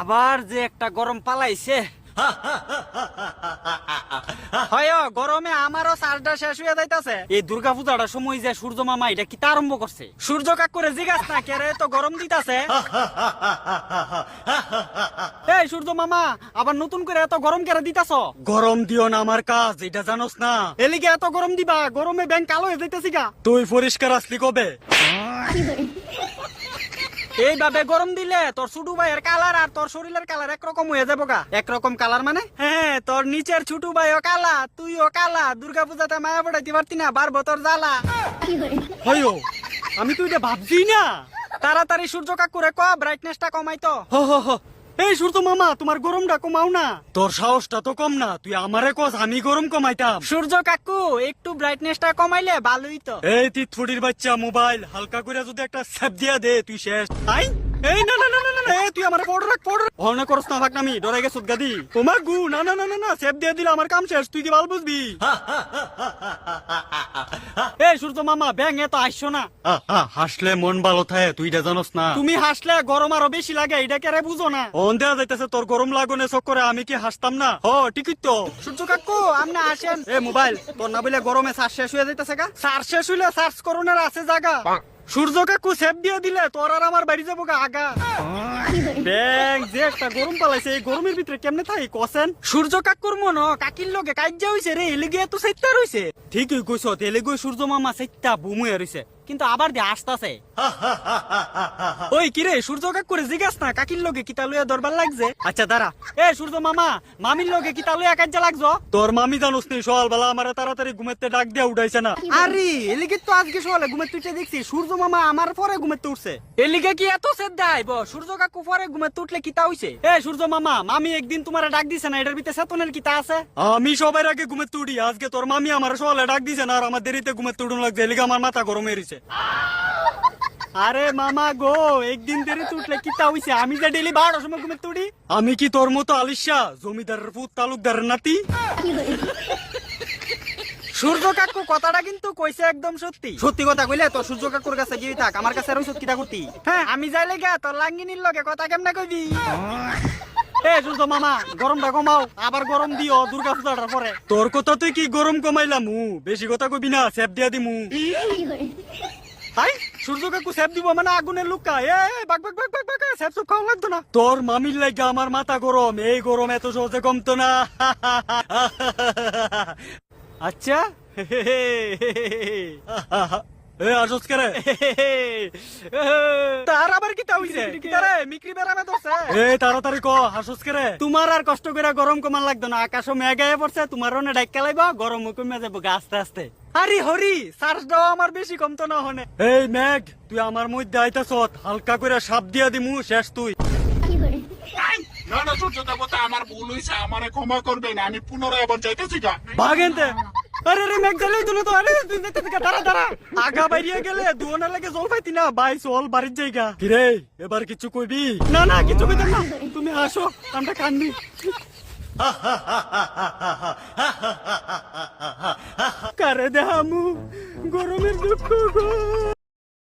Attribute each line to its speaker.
Speaker 1: আবার যে একটা গরম পালাইছে। হয় গরমে আমারও চার্জটা শেষ হয়ে যাইতাছে। এই দুর্গা পূজাটার সময় যে সূর্য মামা এটা কি আরম্ভ করছে? সূর্য কাক করে জিগাস না কে রে তো গরম দিতাছে। এই সূর্য মামা আবার নতুন করে এত গরম কেন দিতাছ? গরম দিও না আমার কাজ এটা জানোস না। এলিগে এত গরম দিবা গরমে ব্যাংক কালো হয়ে যাইতেছি গা। তুই পরিষ্কার আসলি কবে? এইভাবে গরম দিলে তোর ছোট ভাইয়ের কালার আর তোর শরীরের কালার একরকম হয়ে যাব গা। একরকম কালার মানে? হ্যাঁ তোর নিচের ছুটো ভাই ও কালা তুইও কালা দুর্গা পূজাতে মায়া পড়াইতে পারতি না বারবো তোর জ্বালা। হইও আমি তুই এটা ভাবছি না। তাড়াতাড়ি সূর্য কাকুরে ক ব্রাইটনেসটা কমাই তো। হো হো হো। এই সূর্য মামা তোমার গরমটা কমাও না। তোর সাহসটা তো কম না তুই আমারে কস আমি গরম কমাইতাম। সূর্য কাকু একটু ব্রাইটনেসটা কমাইলে ভালোই তো। এই তুই থুড়ির বাচ্চা মোবাইল হালকা করে যদি একটা স্যাপ দিয়া দে তুই শেষ। আই? এই না না না তুই আমার পড় রাখ পড় ভরনা করস না ভাগনামি ডরে গেছ গাদি তোমার গু না না না না না দিয়ে দিলে আমার কাম শেষ তুই কি ভালো বুঝবি? এই সূর্য মামা ব্যাং এত আসছো না। হাসলে মন ভালো থাকে তুই এটা জানোস না। তুমি হাসলে গরম আরও বেশি লাগে এটা কেরে বুঝো না? অন দেয়া যাইতেছে তোর গরম লাগনে চক্করে আমি কি হাসতাম না? ও ঠিকই তো। সূর্য কাকু আপনি আসেন। এ মোবাইল তোর না বলে গরমে সার শেষ হয়ে যাইতেছে গা? সার শেষ হইলে সার্চ করোনার আছে জায়গা। সূর্য কাকু সেপ দিয়ে দিলে তোর আর আমার বাড়ি যাব আগা। ব্যাং যে একটা গরম পালাইছে, এই গরমের ভিতরে কেমনে থাকি, কসেন? সূর্য কাকুর মন কাকির লগে কাজ্যা হইছে রে এলিগে এত সাইত্তা রইছে। ঠিকই কইছ এলিগে সূর্য মামা বুমুয়ে কিন্তু আবার দিয়ে আসতাছে। ওই কিরে, সূর্য কাকুরে জিগাস না, কাকির লগে কিতা লইয়া দরবার লাগছে? আচ্ছা দাঁড়া। এ, সূর্য মামা, মামির লগে কিতা লইয়া কাজ্যা লাগছো? তোর মামি জানোস নি, সকালবেলা আমার তাড়াতাড়ি ঘুমেতে ডাক দিয়া উঠাইছে না। আরে এলিগে তো আজকে সকালে ঘুমেতে উঠে দেখছি, সূর্য মামা আমার পরে ঘুমেতে উঠছে। এলিগে কি এত সেদ দেয় সূর্য কাকু পরে ঘুমেতে উঠলে কিতা হইছে? এ সূর্য মামা মামি একদিন তোমার ডাক দিছে না এটার ভিতরে সেতনের কিতা আছে? আমি সবার আগে ঘুমেতে উঠি আজকে তোর মামি আমার সকালে ডাক দিছে না আর আমার দেরিতে ঘুমেতে উঠুন লাগছে এলিগে আমার মাথা গরম রইছে। আরে মামা গো একদিন দেরি উঠলে কিতা হইছে? আমি যে ডেলি বারোটার সময় ঘুমে তুড়ি আমি কি তোর মতো আলিশা জমিদারের পুত তালুকদারের নাতি? সূর্য কাকু কথাটা কিন্তু কইছে একদম সত্যি। সত্যি কথা কইলে তোর সূর্য কাকুর কাছে গিয়ে থাক আমার কাছে আর সত্যিটা করতি। হ্যাঁ আমি যাইলে গা তোর লাঙ্গিনীর লগে কথা কেমনে কইবি? এ সূর্য মামা গরমটা কমাও আবার গরম দিও দুর্গা পূজাটার পরে। তোর কথা তুই কি গরম কমাইলাম? বেশি কথা কইবি না সেপ দিয়া দিমু। হাই সূর্য কাকু সেপ দিব মানে আগুনের লুকা এ বাক বাক বাক বাক বাক সেপ সব খাওয়া লাগতো না। তোর মামির লাগে আমার মাথা গরম এই গরম এত সহজে কমতো না। আচ্ছা? এ আসস করে তার আবার কি হইছে? কিতারে মিক্রি বেরামে দছে এ তাড়াতাড়ি ক হাসস করে তোমার আর কষ্ট করে গরম কমান লাগতো না আকাশও মেঘায় পড়ছে তোমার রনে ডাইকা লাইবা গরম কমে যাব গা আস্তে আস্তে। আরে হরি চার্জ দাও আমার বেশি কমতো না হনে। এই মেঘ তুই আমার মধ্যে আইতাছ হালকা করে সাপ দিয়া দিমু শেষ তুই।
Speaker 2: আমি
Speaker 1: গেলে লাগে জল না এবার কিছু কইবি? না না, কিছু না, তুমি আসো আমরা কান্দি কারে দেহামু, গরমের দুঃখ গো।